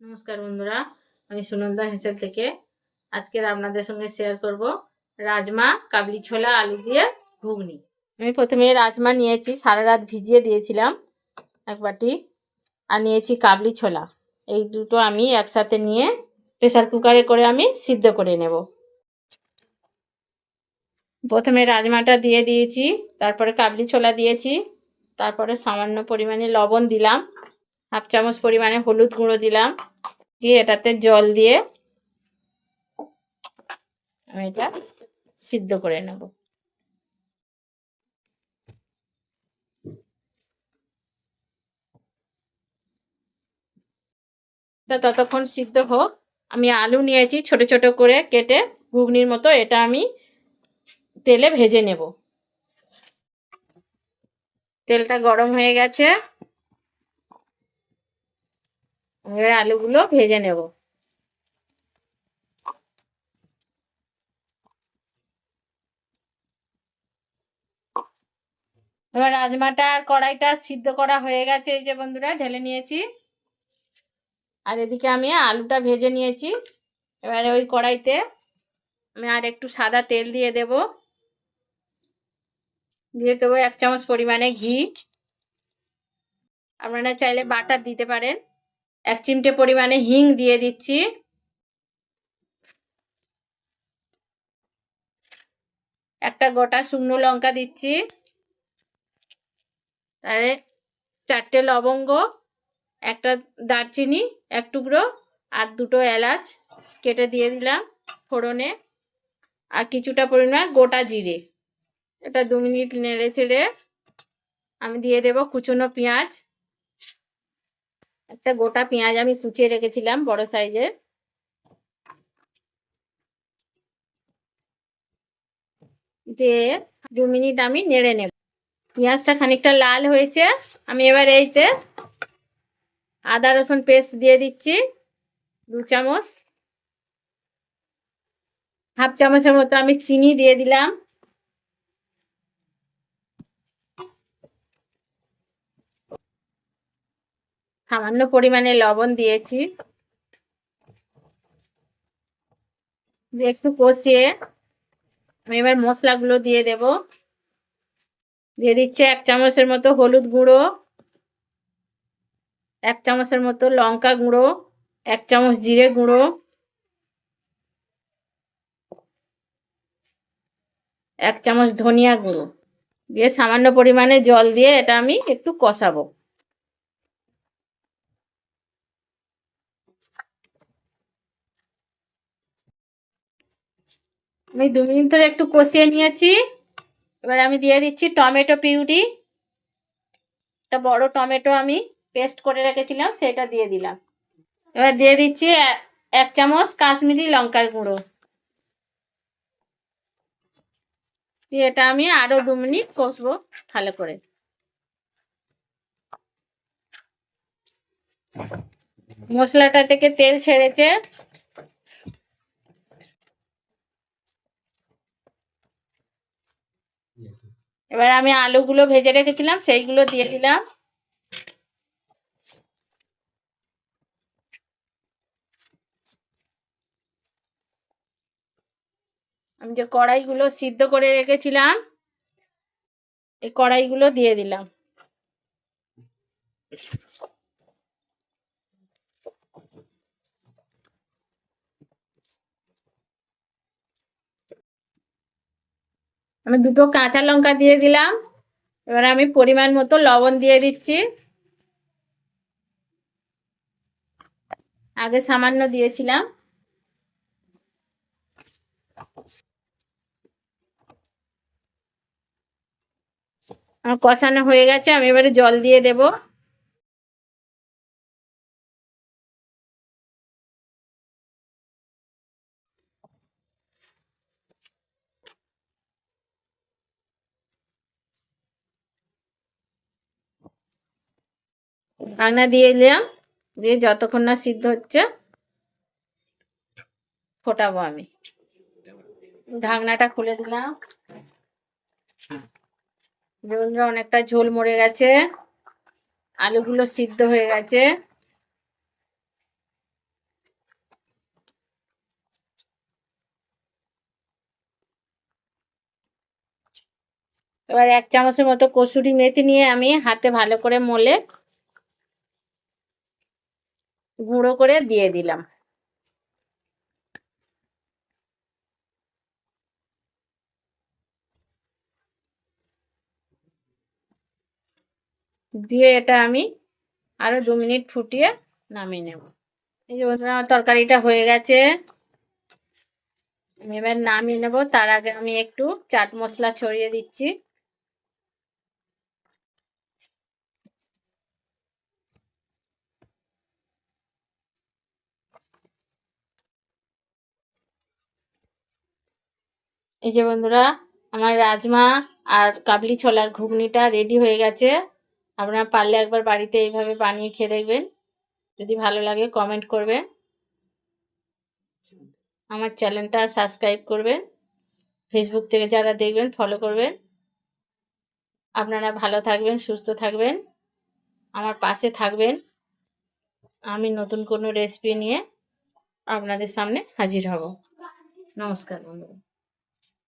নমস্কার বন্ধুরা, আমি সুনন্দা হেঁচেল থেকে। আজকের আপনাদের সঙ্গে শেয়ার করব রাজমা কাবলি ছোলা আলু দিয়ে ঘুগনি। আমি প্রথমে রাজমা নিয়েছি, সারা রাত ভিজিয়ে দিয়েছিলাম এক বাটি, আর নিয়েছি কাবলি ছোলা। এই দুটো আমি একসাথে নিয়ে প্রেসার কুকারে করে আমি সিদ্ধ করে নেব। প্রথমে রাজমাটা দিয়ে দিয়েছি, তারপরে কাবলি ছোলা দিয়েছি, তারপরে সামান্য পরিমাণে লবণ দিলাম। হাফ চামচ পরিমাণে হলুদ গুঁড়ো দিলাম। দিয়ে এটাতে জল দিয়ে আমি এটা সিদ্ধ করে নেব। ততক্ষণ সিদ্ধ হোক। আমি আলু নিয়েছি ছোট ছোট করে কেটে ঘুগনির মতো এটা আমি তেলে ভেজে নেব। তেলটা গরম হয়ে গেছে। এবার আলুগুলো ভেজে নেব। এবার রাজমাটা আর কড়াইটা সিদ্ধ করা হয়ে গেছে, এই যে বন্ধুরা ঢেলে নিয়েছি। আর এদিকে আমি আলুটা ভেজে নিয়েছি। এবারে ওই কড়াইতে আমি আর একটু সাদা তেল দিয়ে দেব। দিয়ে দেবো এক চামচ পরিমাণে ঘি। আপনারা চাইলে বাটার দিতে পারেন। এক চিমটে পরিমাণে হিং দিয়ে দিচ্ছি। একটা গোটা শুকনো লঙ্কা দিচ্ছি। তারে চারটে লবঙ্গ, একটা দারচিনি, এক টুকরো আর দুটো এলাচ কেটে দিয়ে দিলাম ফোড়নে। আর কিছুটা পরিমাণ গোটা জিরে। এটা দু মিনিট নেড়ে ছেড়ে আমি দিয়ে দেব কুচনো পেঁয়াজ। একটা গোটা পেঁয়াজ আমি কুচিয়ে রেখেছিলাম বড় সাইজের। দিয়ে দু মিনিট আমি নেড়ে নেব। পেঁয়াজটা খানিকটা লাল হয়েছে, আমি এবার এইতে আদা, রসুন পেস্ট দিয়ে দিচ্ছি, দু চামচ। হাফ চামচের মতো আমি চিনি দিয়ে দিলাম। সামান্য পরিমাণে লবণ দিয়েছি। দিয়ে একটু কষিয়ে আমি এবার মশলাগুলো দিয়ে দেব। দিয়ে দিচ্ছে এক চামচের মতো হলুদ গুঁড়ো, এক চামচের মতো লঙ্কা গুঁড়ো, এক চামচ জিরে গুঁড়ো। এক চামচ ধনিয়া গুঁড়ো। দিয়ে সামান্য পরিমাণে জল দিয়ে এটা আমি একটু কষাবো। আমি দু মিনিট ধরে একটু কষিয়ে নিয়েছি। এবার আমি দিয়ে দিচ্ছি টমেটো পিউরি। একটা বড় টমেটো আমি পেস্ট করে রেখেছিলাম, সেটা দিয়ে দিলাম। এবার দিয়ে দিচ্ছি এক চামচ কাশ্মীরি লঙ্কার গুঁড়ো। এটা আমি আরও দু মিনিট কষবো ভালো করে। মশলাটা থেকে তেল ছেড়েছে। এবার আমি আলুগুলো ভেজে রেখেছিলাম, সেইগুলো দিয়ে দিলাম। আমি যে কড়াইগুলো সিদ্ধ করে রেখেছিলাম, এই কড়াইগুলো দিয়ে দিলাম। আমি দুটো কাঁচা লঙ্কা দিয়ে দিলাম। এবার আমি পরিমাণ মতো লবণ দিয়ে দিচ্ছি। আগে সামান্য দিয়েছিলাম। কষানো হয়ে গেছে, আমি এবারে জল দিয়ে দেব। আংনা দিয়ে দিলাম দিয়ে যতক্ষণ না সিদ্ধ হচ্ছে, ফোটাবো আমি। ঢাকনাটা খুলে দিলাম। ঝোলটা অনেকটা ঝোল মরে গেছে। আলুগুলো সিদ্ধ হয়ে গেছে। এবার এক চামচের মতো কসুরি মেথি নিয়ে আমি হাতে ভালো করে মলে গুঁড়ো করে দিয়ে দিলাম। দিয়ে এটা আমি আরও দু মিনিট ফুটিয়ে নামিয়ে নেব। এই যে বন্ধুরা, আমার তরকারিটা হয়ে গেছে। আমি এবার নামিয়ে নেব। তার আগে আমি একটু চাট মশলা ছড়িয়ে দিচ্ছি। এই যে বন্ধুরা, আমার রাজমা আর কাবলি ছোলার ঘুগনিটা রেডি হয়ে গেছে। আপনারা পারলে একবার বাড়িতে এইভাবে বানিয়ে খেয়ে দেখবেন। যদি ভালো লাগে কমেন্ট করবেন। আমার চ্যানেলটা সাবস্ক্রাইব করবেন। ফেসবুক থেকে যারা দেখবেন ফলো করবেন। আপনারা ভালো থাকবেন, সুস্থ থাকবেন। আমার পাশে থাকবেন। আমি নতুন কোনো রেসিপি নিয়ে আপনাদের সামনে হাজির হব। নমস্কার বন্ধুরা।